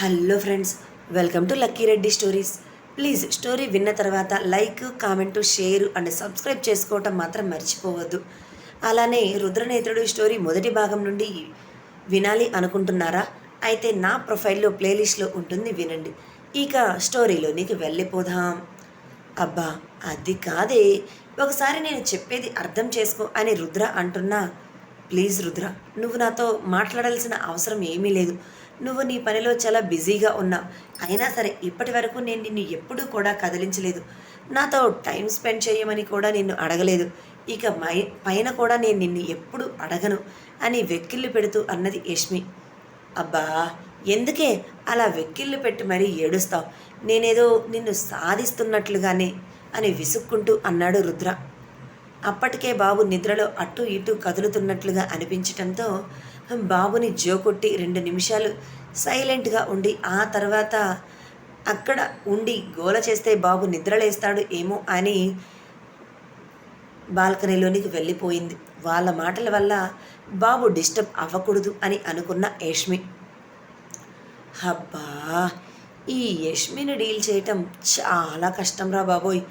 Hello friends welcome to Lucky Reddy stories. Please story విన్న తర్వాత like comment share and subscribe చేసుకోవటం మాత్రం మర్చిపోవద్దు. అలానే రుద్రనేత్రుడు స్టోరీ మొదటి భాగం నుండి వినాలి అనుకుంటున్నారా? అయితే నా ప్రొఫైల్లో ప్లేలిస్ట్లో ఉంటుంది వినండి. ఇక స్టోరీలోనికి వెళ్ళిపోదాం. అబ్బా అది కాదే. ఒకసారి నేను చెప్పేది అర్థం చేసుకో అని రుద్ర అంటున్నా. ప్లీజ్ రుద్ర నువ్వు నాతో మాట్లాడాల్సిన అవసరం ఏమీ లేదు. నువ్వు నీ పనిలో చాలా బిజీగా ఉన్నావు అయినా సరే ఇప్పటి వరకు నేను నిన్ను ఎప్పుడూ కూడా కదిలించలేదు. నాతో టైం స్పెండ్ చేయమని కూడా నిన్ను అడగలేదు. ఇక మై పైన కూడా నేను నిన్ను ఎప్పుడు అడగను అని వెక్కిళ్ళు పెడుతూ అన్నది యష్మి. అబ్బా ఎందుకే అలా వెక్కిళ్ళు పెట్టి మరీ ఏడుస్తావు? నేనేదో నిన్ను సాధిస్తున్నట్లుగానే అని విసుక్కుంటూ అన్నాడు రుద్ర. అప్పటికే బాబు నిద్రలో అటు ఇటు కదులుతున్నట్లుగా అనిపించటంతో బాబుని జోకొట్టి రెండు నిమిషాలు సైలెంట్గా ఉండి ఆ తర్వాత అక్కడ ఉండి గోల చేస్తే బాబు నిద్రలేస్తాడు ఏమో అని బాల్కనీలోనికి వెళ్ళిపోయింది. వాళ్ళ మాటల వల్ల బాబు డిస్టర్బ్ అవ్వకూడదు అని అనుకున్న యష్మి. అబ్బా! ఈ యష్మిని డీల్ చేయటం చాలా కష్టంరా బాబోయ్.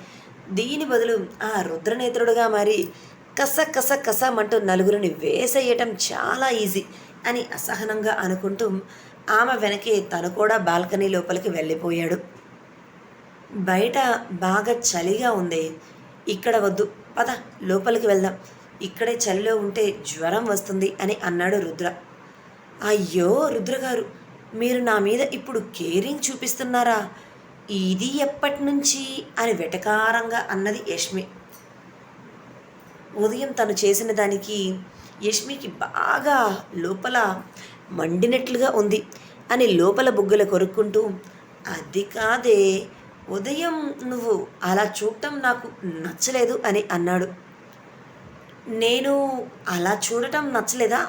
దీని బదులు ఆ రుద్రనేత్రుడుగా మరి కస కస కసమంటూ నలుగురిని వేసేయటం చాలా ఈజీ అని అసహనంగా అనుకుంటూ ఆమె వెనకే తను కూడా బాల్కనీ లోపలికి వెళ్ళిపోయాడు. బయట బాగా చలిగా ఉంది. ఇక్కడ వద్దు పద లోపలికి వెళ్దాం. ఇక్కడే చలిలో ఉంటే జ్వరం వస్తుంది అని అన్నాడు రుద్ర. అయ్యో రుద్ర గారు మీరు నా మీద ఇప్పుడు కేరింగ్ చూపిస్తున్నారా? ఇది ఎప్పటి నుంచి? అని వెటకారంగా అన్నది యష్మి. ఉదయం తను చేసిన దానికి యష్మికి బాగా లోపల మండినట్లుగా ఉంది అని లోపల బుగ్గలు కొరుక్కుంటూ అది కాదే ఉదయం నువ్వు అలా చూడటం నాకు నచ్చలేదు అని అన్నాడు. నేను అలా చూడటం నచ్చలేదా?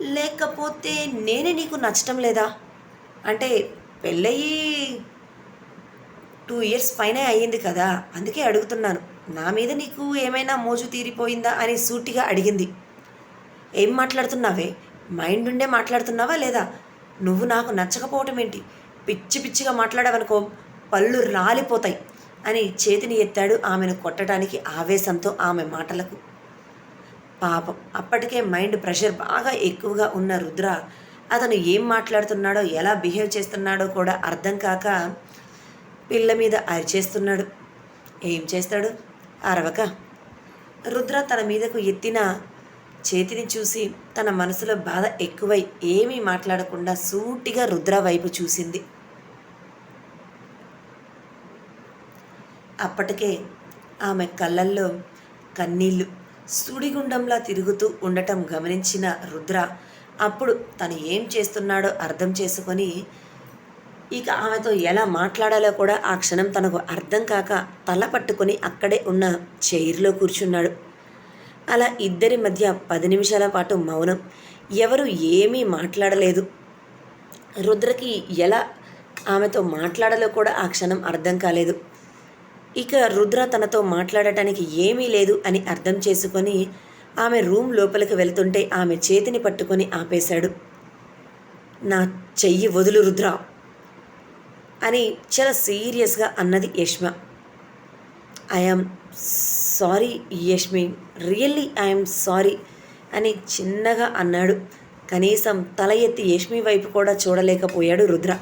లేకపోతే నేనే నీకు నచ్చటం లేదా? అంటే పెళ్ళయి టూ ఇయర్స్ పైన అయ్యింది కదా అందుకే అడుగుతున్నాను. నా మీద నీకు ఏమైనా మోజు తీరిపోయిందా అని సూటిగా అడిగింది. ఏం మాట్లాడుతున్నావే? మైండ్ ఉండే మాట్లాడుతున్నావా లేదా? నువ్వు నాకు నచ్చకపోవటం ఏంటి? పిచ్చి పిచ్చిగా మాట్లాడావనుకో పళ్ళు రాలిపోతాయి అని చేతిని ఎత్తాడు ఆమెను కొట్టడానికి ఆవేశంతో ఆమె మాటలకు. పాపం అప్పటికే మైండ్ ప్రెషర్ బాగా ఎక్కువగా ఉన్న రుద్ర అతను ఏం మాట్లాడుతున్నాడో ఎలా బిహేవ్ చేస్తున్నాడో కూడా అర్థం కాక పిల్ల మీద అరిచేస్తున్నాడు. ఏం చేస్తాడు? అరవక. రుద్ర తన మీదకు ఎత్తిన చేతిని చూసి తన మనసులో బాధ ఎక్కువై ఏమీ మాట్లాడకుండా సూటిగా రుద్ర వైపు చూసింది. అప్పటికే ఆమె కళ్ళల్లో కన్నీళ్ళు సుడిగుండంలా తిరుగుతూ ఉండటం గమనించిన రుద్ర అప్పుడు తను ఏం చేస్తున్నాడో అర్థం చేసుకొని ఇక ఆమెతో ఎలా మాట్లాడాలో కూడా ఆ క్షణం తనకు అర్థం కాక తల పట్టుకొని అక్కడే ఉన్న చైర్లో కూర్చున్నాడు. అలా ఇద్దరి మధ్య పది నిమిషాల పాటు మౌనం. ఎవరు ఏమీ మాట్లాడలేదు. రుద్రకి ఎలా ఆమెతో మాట్లాడాలో కూడా ఆ క్షణం అర్థం కాలేదు. ఇక రుద్ర తనతో మాట్లాడటానికి ఏమీ లేదు అని అర్థం చేసుకొని ఆమె రూమ్ లోపలికి వెళ్తుంటే ఆమె చేతిని పట్టుకొని ఆపేశాడు. నా చెయ్యి వదులు రుద్ర. అని చాలా సీరియస్గా అన్నది Yashma. I'm sorry Yashmi really I'm sorry అని చిన్నగా అన్నాడు. కనీసం తల ఎత్తి యష్మి వైపు కూడా చూడలేకపోయాడు రుద్ర.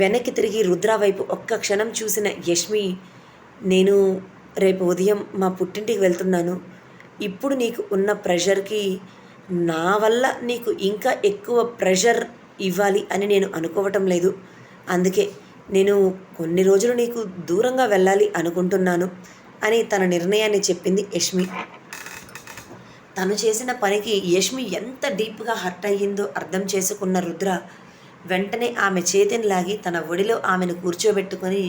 వెనక్కి తిరిగి రుద్ర వైపు ఒక్క క్షణం చూసిన యష్మి నేను రేపు ఉదయం మా పుట్టింటికి వెళ్తున్నాను. ఇప్పుడు నీకు ఉన్న ప్రెషర్కి నా వల్ల నీకు ఇంకా ఎక్కువ ప్రెషర్ ఇవ్వాలి అని నేను అనుకోవటం లేదు. అందుకే నేను కొన్ని రోజులు నీకు దూరంగా వెళ్ళాలి అనుకుంటున్నాను అని తన నిర్ణయాన్ని చెప్పింది యష్మి. తను చేసిన పనికి యష్మి ఎంత డీప్గా హర్ట్ అయ్యిందో అర్థం చేసుకున్న రుద్ర వెంటనే ఆమె చేతిని లాగి తన ఒడిలో ఆమెను కూర్చోబెట్టుకొని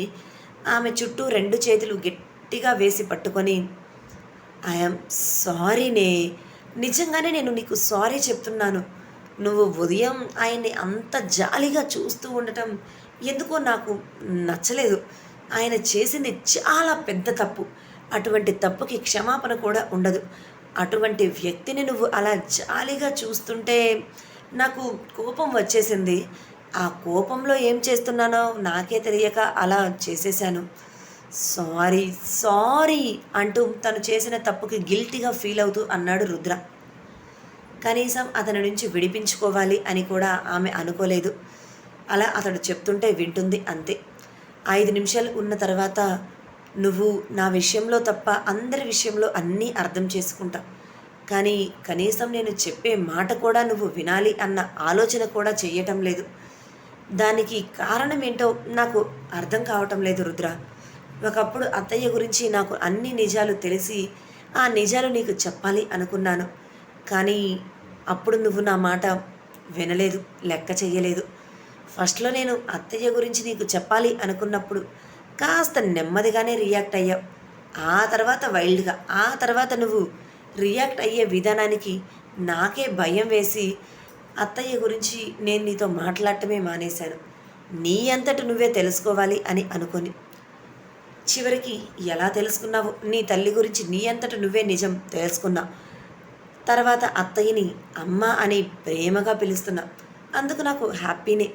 ఆమె చుట్టూ రెండు చేతులు గట్టిగా వేసి పట్టుకొని ఐఎమ్ సారీనే నిజంగానే నేను నీకు సారీ చెప్తున్నాను. నువ్వు ఉదయం ఆయన్ని అంత జాలిగా చూస్తూ ఉండటం ఎందుకో నాకు నచ్చలేదు. ఆయన చేసింది చాలా పెద్ద తప్పు. అటువంటి తప్పుకి క్షమాపణ కూడా ఉండదు. అటువంటి వ్యక్తిని నువ్వు అలా జాలిగా చూస్తుంటే నాకు కోపం వచ్చేసింది. ఆ కోపంలో ఏం చేస్తున్నానో నాకే తెలియక అలా చేసేసాను సారీ సారీ అంటూ తను చేసిన తప్పుకి గిల్టీగా ఫీల్ అవుతూ అన్నాడు రుద్ర. కనీసం అతని నుంచి విడిపించుకోవాలి అని కూడా ఆమె అనుకోలేదు. అలా అతడు చెప్తుంటే వింటుంది అంతే. ఐదు నిమిషాలు ఉన్న తర్వాత నువ్వు నా విషయంలో తప్ప అందరి విషయంలో అన్నీ అర్థం చేసుకుంటా. కానీ కనీసం నేను చెప్పే మాట కూడా నువ్వు వినాలి అన్న ఆలోచన కూడా చేయటం లేదు. దానికి కారణం ఏంటో నాకు అర్థం కావటం లేదు రుద్ర. ఒకప్పుడు అత్తయ్య గురించి నాకు అన్ని నిజాలు తెలిసి ఆ నిజాలు నీకు చెప్పాలి అనుకున్నాను. కానీ అప్పుడు నువ్వు నా మాట వినలేదు లెక్క చేయలేదు ఫస్ట్లో నేను అత్తయ్య గురించి నీకు చెప్పాలి అనుకున్నప్పుడు కాస్త నెమ్మదిగానే రియాక్ట్ అయ్యావు. ఆ తర్వాత వైల్డ్గా ఆ తర్వాత నువ్వు రియాక్ట్ అయ్యే విధానానికి నాకే భయం వేసి అత్తయ్య గురించి నేను నీతో మాట్లాడటమే మానేశాను. నీ అంతటి నువ్వే తెలుసుకోవాలి అని అనుకొని. చివరికి ఎలా తెలుసుకున్నావు? నీ తల్లి గురించి నీ అంతట నువ్వే నిజం తెలుసుకున్నా. తర్వాత అత్తయ్యని అమ్మ అని ప్రేమగా పిలుస్తున్నా. అందుకు నాకు హ్యాపీనే.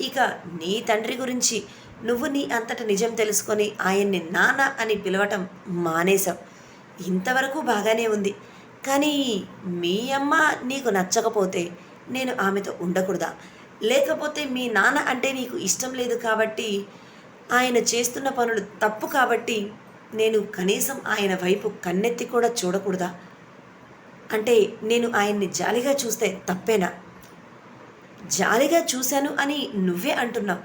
ఇక నీ తండ్రి గురించి నువ్వు నీ అంతట నిజం తెలుసుకొని ఆయన్ని నాన్న అని పిలవటం మానేశావు. ఇంతవరకు బాగానే ఉంది. కానీ మీ అమ్మ నీకు నచ్చకపోతే నేను ఆమెతో ఉండకూడదా? లేకపోతే మీ నాన్న అంటే నీకు ఇష్టం లేదు కాబట్టి ఆయన చేస్తున్న పనులు తప్పు కాబట్టి నేను కనీసం ఆయన వైపు కన్నెత్తి కూడా చూడకూడదా? అంటే నేను ఆయన్ని జాలిగా చూస్తే తప్పేనా? జాలిగా చూశాను అని నువ్వే అంటున్నావు.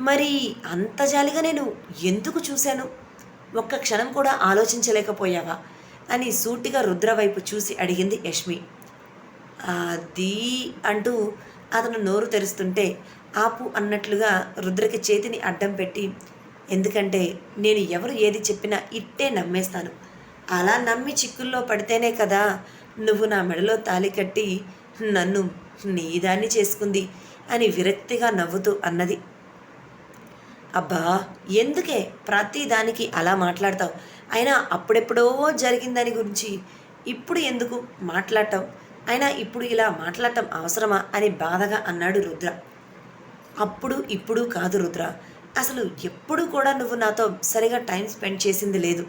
మరి అంత జాలిగా నేను ఎందుకు చూశాను? ఒక్క క్షణం కూడా ఆలోచించలేకపోయావా? అని సూటిగా రుద్ర వైపు చూసి అడిగింది యష్మి. అది అంటూ అతను నోరు తెరుస్తుంటే ఆపు అన్నట్లుగా రుద్రకి చేతిని అడ్డం పెట్టి ఎందుకంటే నేను ఎవరు ఏది చెప్పినా ఇట్టే నమ్మేస్తాను. అలా నమ్మి చిక్కుల్లో పడితేనే కదా నువ్వు నా మెడలో తాలి కట్టి నన్ను నీదాన్ని చేసుకుంది అని విరక్తిగా నవ్వుతూ అన్నది. అబ్బా ఎందుకే ప్రతి దానికి అలా మాట్లాడతావు? అయినా అప్పుడెప్పుడో జరిగిన దాని గురించి ఇప్పుడు ఎందుకు మాట్లాడటం అయినా ఇప్పుడు ఇలా మాట్లాడటం అవసరమా అని బాధగా అన్నాడు రుద్ర. అప్పుడు ఇప్పుడు కాదు రుద్ర. అసలు ఎప్పుడు కూడా నువ్వు నాతో సరిగా టైం స్పెండ్ చేసింది లేదు.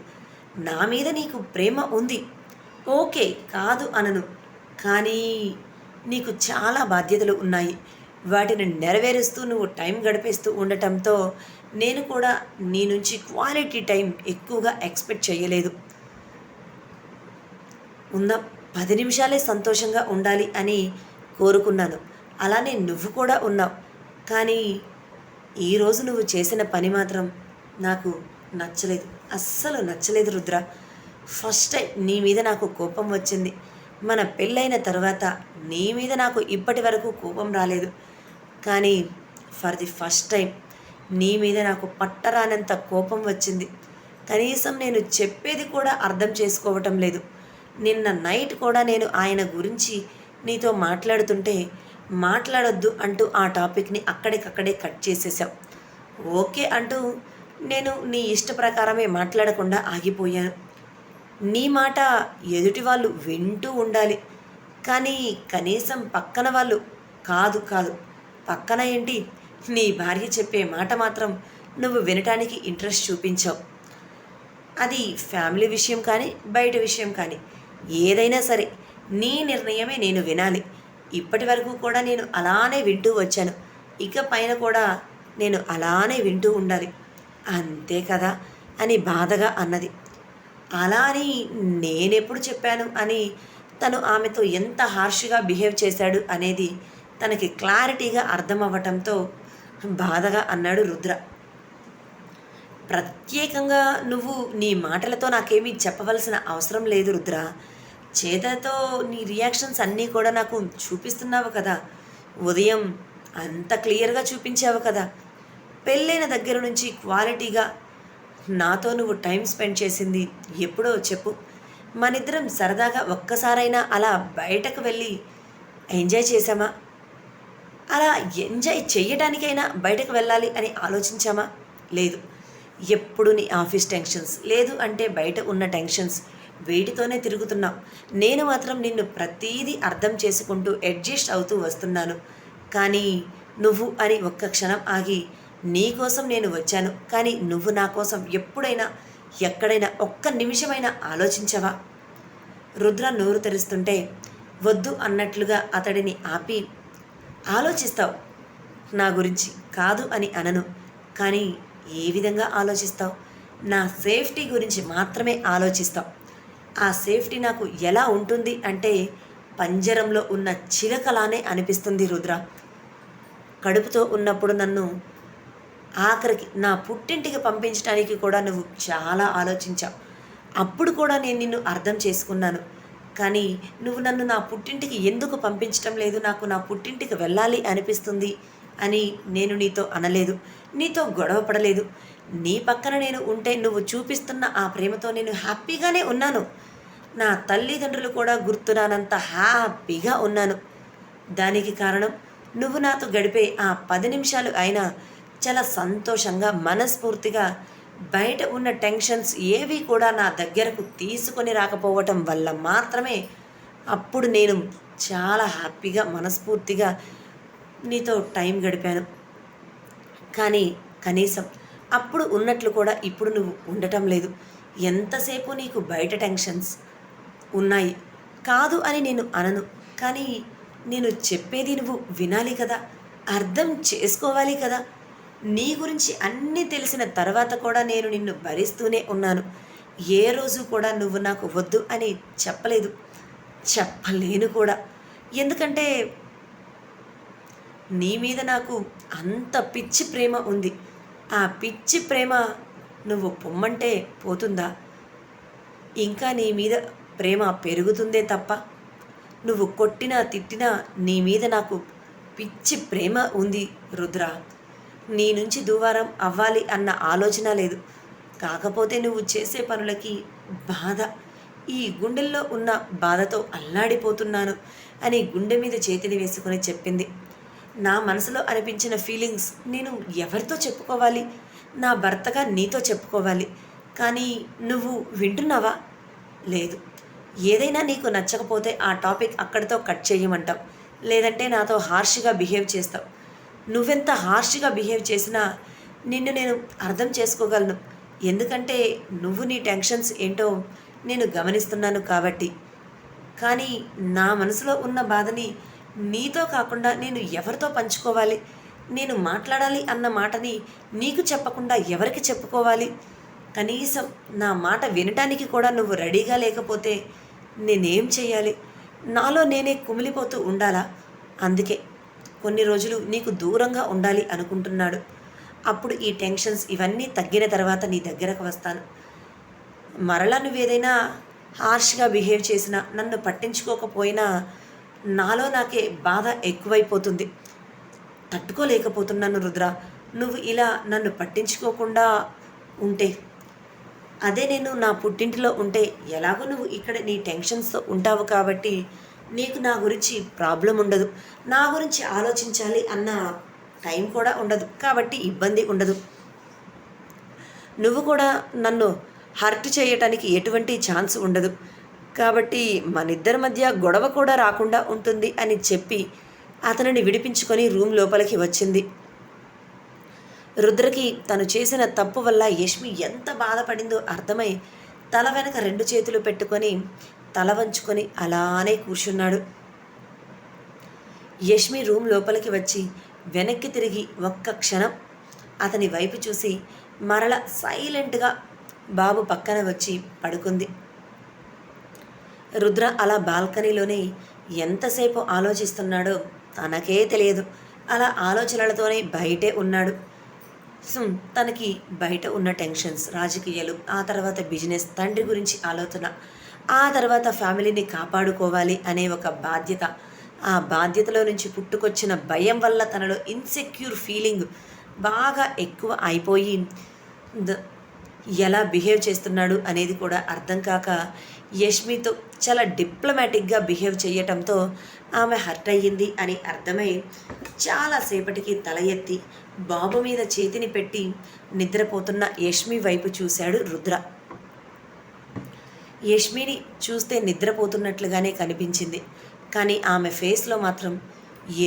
నా మీద నీకు ప్రేమ ఉంది. ఓకే కాదు అనను. కానీ నీకు చాలా బాధ్యతలు ఉన్నాయి. వాటిని నెరవేరుస్తూ నువ్వు టైం గడిపేస్తూ ఉండటంతో నేను కూడా నీ నుంచి క్వాలిటీ టైం ఎక్కువగా ఎక్స్పెక్ట్ చేయలేదు. ఉన్న పది నిమిషాలే సంతోషంగా ఉండాలి అని కోరుకున్నాను. అలానే నువ్వు కూడా ఉన్నావు. కానీ ఈరోజు నువ్వు చేసిన పని మాత్రం నాకు నచ్చలేదు. అస్సలు నచ్చలేదు రుద్ర. ఫస్ట్ టైం నీ మీద నాకు కోపం వచ్చింది. మన పెళ్ళైన తర్వాత నీ మీద నాకు ఇప్పటి వరకు కోపం రాలేదు. కానీ ఫర్ ది ఫస్ట్ టైం నీ మీద నాకు పట్టరానంత కోపం వచ్చింది. కనీసం నేను చెప్పేది కూడా అర్థం చేసుకోవటం లేదు. నిన్న నైట్ కూడా నేను ఆయన గురించి నీతో మాట్లాడుతుంటే మాట్లాడొద్దు అంటూ ఆ టాపిక్ని అక్కడికక్కడే కట్ చేసేసాం ఓకే అంటూ నేను నీ ఇష్ట ప్రకారమే మాట్లాడకుండా ఆగిపోయాను. నీ మాట ఎదుటి వాళ్ళు వింటూ ఉండాలి. కానీ కనీసం పక్కన వాళ్ళు కాదు కాదు. పక్కన ఏంటి? నీ భార్య చెప్పే మాట మాత్రం నువ్వు వినటానికి ఇంట్రెస్ట్ చూపించావు. అది ఫ్యామిలీ విషయం కానీ బయట విషయం కానీ. ఏదైనా సరే నీ నిర్ణయమే నేను వినాలి. ఇప్పటి వరకు కూడా నేను అలానే వింటూ వచ్చాను. ఇక పైన కూడా నేను అలానే వింటూ ఉండాలి. అంతే కదా అని బాధగా అన్నది. అలా అని నేనెప్పుడు చెప్పాను అని తను ఆమెతో ఎంత హార్ష్గా బిహేవ్ చేశాడు అనేది తనకి క్లారిటీగా అర్థం అవ్వటంతో బాధగా అన్నాడు రుద్ర. ప్రత్యేకంగా నువ్వు నీ మాటలతో నాకేమీ చెప్పవలసిన అవసరం లేదు రుద్ర. చేతతో నీ రియాక్షన్స్ అన్నీ కూడా నాకు చూపిస్తున్నావు కదా. ఉదయం అంత క్లియర్గా చూపించావు కదా. పెళ్ళైన దగ్గర నుంచి క్వాలిటీగా నాతో నువ్వు టైం స్పెండ్ చేసింది ఎప్పుడో చెప్పు. మనిద్దరం సరదాగా ఒక్కసారైనా అలా బయటకు వెళ్ళి ఎంజాయ్ చేసామా అలా ఎంజాయ్ చేయడానికైనా బయటకు వెళ్ళాలి అని ఆలోచించామా? లేదు. ఎప్పుడు నీ ఆఫీస్ టెన్షన్స్? లేదు అంటే బయట ఉన్న టెన్షన్స్. వీటితోనే తిరుగుతున్నావు. నేను మాత్రం నిన్ను ప్రతీదీ అర్థం చేసుకుంటూ అడ్జస్ట్ అవుతూ వస్తున్నాను. కానీ నువ్వు అని ఒక్క క్షణం ఆగి నీ కోసం నేను వచ్చాను కానీ నువ్వు నా కోసం ఎప్పుడైనా ఎక్కడైనా ఒక్క నిమిషమైనా ఆలోచించవా? రుద్ర నోరు తెరుస్తుంటే వద్దు అన్నట్లుగా అతడిని ఆపి ఆలోచిస్తావు నా గురించి కాదు అని అనను కానీ ఏ విధంగా ఆలోచిస్తావు? నా సేఫ్టీ గురించి మాత్రమే ఆలోచిస్తావు. ఆ సేఫ్టీ నాకు ఎలా ఉంటుంది అంటే పంజరంలో ఉన్న చిలకలానే అనిపిస్తుంది రుద్ర. కడుపుతో ఉన్నప్పుడు నన్ను ఆఖరికి నా పుట్టింటికి పంపించడానికి కూడా నువ్వు చాలా ఆలోచించావు. అప్పుడు కూడా నేను నిన్ను అర్థం చేసుకున్నాను. కానీ నువ్వు నన్ను నా పుట్టింటికి ఎందుకు పంపించటం లేదు? నాకు నా పుట్టింటికి వెళ్ళాలి అనిపిస్తుంది అని నేను నీతో అనలేదు. నీతో గొడవ పడలేదు. నీ పక్కన నేను ఉంటే నువ్వు చూపిస్తున్న ఆ ప్రేమతో నేను హ్యాపీగానే ఉన్నాను. నా తల్లిదండ్రులు కూడా గుర్తురానంత హ్యాపీగా ఉన్నాను. దానికి కారణం నువ్వు నాతో గడిపే ఆ పది నిమిషాలు అయినా చాలా సంతోషంగా మనస్ఫూర్తిగా బయట ఉన్న టెన్షన్స్ ఏవి కూడా నా దగ్గరకు తీసుకొని రాకపోవటం వల్ల మాత్రమే అప్పుడు నేను చాలా హ్యాపీగా మనస్ఫూర్తిగా నీతో టైం గడిపాను. కానీ కనీసం అప్పుడు ఉన్నట్లు కూడా ఇప్పుడు నువ్వు ఉండటం లేదు. ఎంతసేపు నీకు బయట టెన్షన్స్ ఉన్నాయి? కాదు అని నేను అనను. కానీ నేను చెప్పేది నువ్వు వినాలి కదా. అర్థం చేసుకోవాలి కదా. నీ గురించి అన్నీ తెలిసిన తర్వాత కూడా నేను నిన్ను భరిస్తూనే ఉన్నాను. ఏ రోజు కూడా నువ్వు నాకు వద్దు అని చెప్పలేదు. చెప్పలేను కూడా. ఎందుకంటే నీ మీద నాకు అంత పిచ్చి ప్రేమ ఉంది. ఆ పిచ్చి ప్రేమ నువ్వు పొమ్మంటే పోతుందా? ఇంకా నీ మీద ప్రేమ పెరుగుతుందే తప్ప. నువ్వు కొట్టినా తిట్టినా నీ మీద నాకు పిచ్చి ప్రేమ ఉంది రుద్ర. నీ నుంచి దూవారం అవ్వాలి అన్న ఆలోచన లేదు. కాకపోతే నువ్వు చేసే పనులకి బాధ. ఈ గుండెల్లో ఉన్న బాధతో అల్లాడిపోతున్నాను అని గుండె మీద చేతిని వేసుకుని చెప్పింది. నా మనసులో అనిపించిన ఫీలింగ్స్ నేను ఎవరితో చెప్పుకోవాలి? నా భర్తగా నీతో చెప్పుకోవాలి. కానీ నువ్వు వింటున్నావా? లేదు. ఏదైనా నీకు నచ్చకపోతే ఆ టాపిక్ అక్కడితో కట్ చేయమంటావు. లేదంటే నాతో హార్ష్గా బిహేవ్ చేస్తావు. నువ్వెంత హార్ష్గా బిహేవ్ చేసినా నిన్ను నేను అర్థం చేసుకోగలను. ఎందుకంటే నువ్వు నీ టెన్షన్స్ ఏంటో నేను గమనిస్తున్నాను కాబట్టి. కానీ నా మనసులో ఉన్న బాధని నీతో కాకుండా నేను ఎవరితో పంచుకోవాలి? నేను మాట్లాడాలి అన్న మాటని నీకు చెప్పకుండా ఎవరికి చెప్పుకోవాలి? కనీసం నా మాట వినటానికి కూడా నువ్వు రెడీగా లేకపోతే నేనేం చేయాలి నాలో నేనే కుమిలిపోతూ ఉండాలా? అందుకే కొన్ని రోజులు నీకు దూరంగా ఉండాలి అనుకుంటున్నాడు. అప్పుడు ఈ టెన్షన్స్ ఇవన్నీ తగ్గిన తర్వాత నీ దగ్గరకు వస్తాను. మరలా నువ్వేదైనా హార్ష్గా బిహేవ్ చేసినా నన్ను పట్టించుకోకపోయినా నాలో నాకే బాధ ఎక్కువైపోతుంది. తట్టుకోలేకపోతున్నాను రుద్ర. నువ్వు ఇలా నన్ను పట్టించుకోకుండా ఉంటే అదే నేను నా పుట్టింటిలో ఉంటే ఎలాగో నువ్వు ఇక్కడ నీ టెన్షన్స్తో ఉంటావు కాబట్టి నీకు నా గురించి ప్రాబ్లం ఉండదు. నా గురించి ఆలోచించాలి అన్న టైం కూడా ఉండదు. కాబట్టి ఇబ్బంది ఉండదు. నువ్వు కూడా నన్ను హర్ట్ చేయటానికి ఎటువంటి ఛాన్స్ ఉండదు. కాబట్టి మనిద్దరి మధ్య గొడవ కూడా రాకుండా ఉంటుంది అని చెప్పి అతనిని విడిపించుకొని రూమ్ లోపలికి వచ్చింది. రుద్రకి తను చేసిన తప్పు వల్ల యష్మి ఎంత బాధపడిందో అర్థమై తల వెనక రెండు చేతులు పెట్టుకొని తల వంచుకొని అలానే కూర్చున్నాడు. యష్మి రూమ్ లోపలికి వచ్చి వెనక్కి తిరిగి ఒక్క క్షణం అతని వైపు చూసి మరల సైలెంట్గా బాబు పక్కన వచ్చి పడుకుంది. రుద్ర అలా బాల్కనీలోనే ఎంతసేపు ఆలోచిస్తున్నాడో తనకే తెలియదు. అలా ఆలోచనలతోనే బయటే ఉన్నాడు. తనకి బయట ఉన్న టెన్షన్స్ రాజకీయాలు ఆ తర్వాత బిజినెస్ తండ్రి గురించి ఆలోచన ఆ తర్వాత ఫ్యామిలీని కాపాడుకోవాలి అనే ఒక బాధ్యత. ఆ బాధ్యతలో నుంచి పుట్టుకొచ్చిన భయం వల్ల తనలో ఇన్సెక్యూర్ ఫీలింగ్ బాగా ఎక్కువ అయిపోయి ద- ఎలా బిహేవ్ చేస్తున్నాడు అనేది కూడా అర్థం కాక యష్మితో చాలా డిప్లొమాటిక్గా బిహేవ్ చేయటంతో ఆమె హర్ట్ అయ్యింది అని అర్థమై చాలాసేపటికి తల ఎత్తి బాబు మీద చేతిని పెట్టి నిద్రపోతున్న యష్మి వైపు చూశాడు రుద్ర. యష్మిని చూస్తే నిద్రపోతున్నట్లుగానే కనిపించింది. కానీ ఆమె ఫేస్లో మాత్రం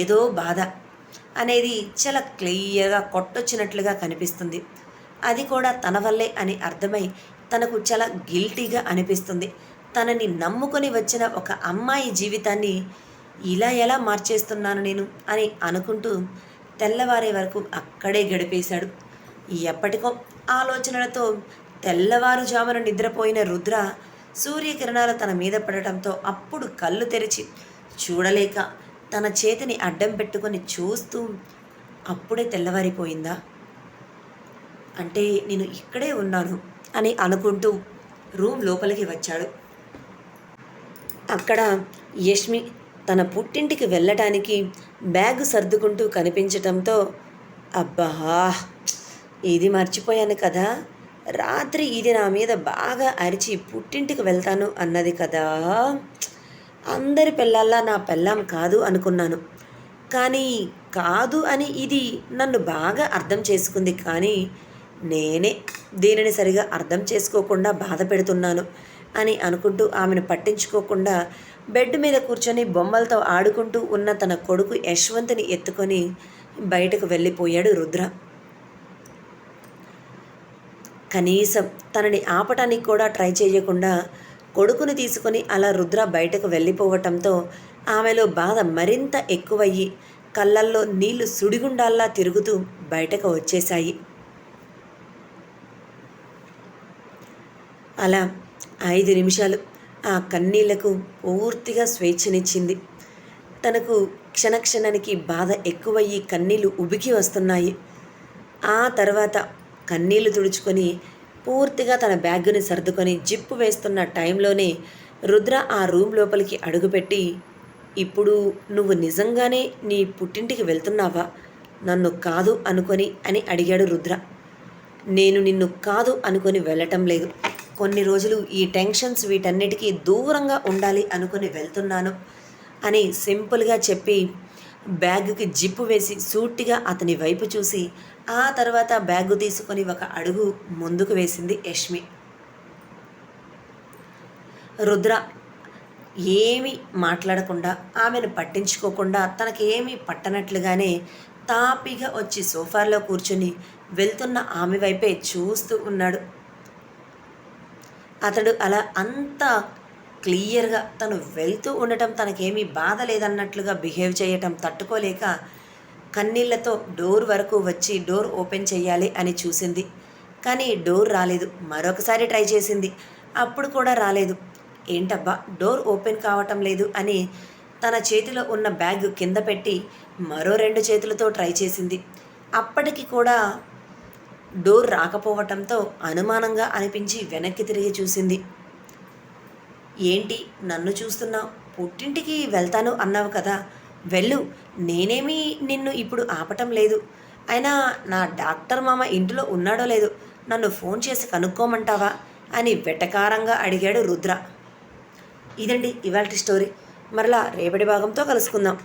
ఏదో బాధ అనేది చాలా క్లియర్గా కొట్టొచ్చినట్లుగా కనిపిస్తుంది. అది కూడా తన వల్లే అని అర్థమై తనకు చాలా గిల్టీగా అనిపిస్తుంది. తనని నమ్ముకొని వచ్చిన ఒక అమ్మాయి జీవితాన్ని ఇలా ఎలా మార్చేస్తున్నాను నేను అని అనుకుంటూ తెల్లవారే వరకు అక్కడే గడిపేశాడు. ఎప్పటికో ఆలోచనలతో తెల్లవారుజామున నిద్రపోయిన రుద్ర సూర్యకిరణాలు తన మీద పడటంతో అప్పుడు కళ్ళు తెరిచి చూడలేక తన చేతిని అడ్డం పెట్టుకొని చూస్తూ అప్పుడే తెల్లవారిపోయిందా? అంటే నేను ఇక్కడే ఉన్నాను అని అనుకుంటూ రూమ్ లోపలికి వచ్చాడు. అక్కడ యష్మి తన పుట్టింటికి వెళ్ళటానికి బ్యాగ్ సర్దుకుంటూ కనిపించటంతో అబ్బా ఇది మర్చిపోయాను కదా. రాత్రి ఇది నా మీద బాగా అరిచి పుట్టింటికి వెళ్తాను అన్నది కదా. అందరి పిల్లల్లా నా పెళ్ళాం కాదు అనుకున్నాను. కానీ కాదు అని ఇది నన్ను బాగా అర్థం చేసుకుంది కానీ నేనే దీనిని సరిగా అర్థం చేసుకోకుండా బాధ పెడుతున్నాను అని అనుకుంటూ ఆమెను పట్టించుకోకుండా బెడ్ మీద కూర్చొని బొమ్మలతో ఆడుకుంటూ ఉన్న తన కొడుకు యశ్వంత్ని ఎత్తుకొని బయటకు వెళ్ళిపోయాడు రుద్ర. కనీసం తనని ఆపటానికి కూడా ట్రై చేయకుండా కొడుకుని తీసుకొని అలా రుద్ర బయటకు వెళ్ళిపోవటంతో ఆమెలో బాధ మరింత ఎక్కువయ్యి కళ్ళల్లో నీళ్ళు సుడిగుండాల్లా తిరుగుతూ బయటకు వచ్చేశాయి. అలా ఐదు నిమిషాలు ఆ కన్నీళ్ళకు పూర్తిగా స్వేచ్ఛనిచ్చింది. తనకు క్షణక్షణానికి బాధ ఎక్కువయ్యి కన్నీళ్ళు ఉబికి వస్తున్నాయి. ఆ తర్వాత కన్నీళ్ళు తుడుచుకొని పూర్తిగా తన బ్యాగ్ని సర్దుకొని జిప్పు వేస్తున్న టైంలోనే రుద్ర ఆ రూమ్ లోపలికి అడుగుపెట్టి ఇప్పుడు నువ్వు నిజంగానే నీ పుట్టింటికి వెళ్తున్నావా? నన్ను కాదు అనుకొని అని అడిగాడు రుద్ర. నేను నిన్ను కాదు అనుకొని వెళ్ళటం లేదు. కొన్ని రోజులు ఈ టెన్షన్స్ వీటన్నిటికీ దూరంగా ఉండాలి అనుకుని వెళ్తున్నాను అని సింపుల్గా చెప్పి బ్యాగ్కి జిప్పు వేసి సూటిగా అతని వైపు చూసి ఆ తర్వాత బ్యాగు తీసుకొని ఒక అడుగు ముందుకు వేసింది యష్మి. రుద్ర ఏమీ మాట్లాడకుండా ఆమెను పట్టించుకోకుండా తనకేమీ పట్టనట్లుగానే తాపిగా వచ్చి సోఫాలో కూర్చుని వెళ్తున్న ఆమె వైపే చూస్తూ ఉన్నాడు. అతడు అలా అంత క్లియర్గా తను వెళ్తూ ఉండటం తనకేమీ బాధ లేదన్నట్లుగా బిహేవ్ చేయటం తట్టుకోలేక కన్నీళ్ళతో డోర్ వరకు వచ్చి డోర్ ఓపెన్ చేయాలి అని చూసింది. కానీ డోర్ రాలేదు. మరొకసారి ట్రై చేసింది. అప్పుడు కూడా రాలేదు. ఏంటబ్బా డోర్ ఓపెన్ కావటం లేదు అని తన చేతిలో ఉన్న బ్యాగ్ కింద పెట్టి మరో రెండు చేతులతో ట్రై చేసింది. అప్పటికి కూడా డోర్ రాకపోవటంతో అనుమానంగా అనిపించి వెనక్కి తిరిగి చూసింది. ఏంటి నన్ను చూస్తున్నావు? పుట్టింటికి వెళ్తాను అన్నావు కదా వెళ్ళు నేనేమీ నిన్ను ఇప్పుడు ఆపటం లేదు. అయినా నా డాక్టర్ మామ ఇంటిలో ఉన్నాడో లేదో నన్ను ఫోన్ చేసి కనుక్కోమంటావా అని వెటకారంగా అడిగాడు రుద్ర. ఇదండి ఇవాళ స్టోరీ. మరలా రేపటి భాగంతో కలుసుకుందాం.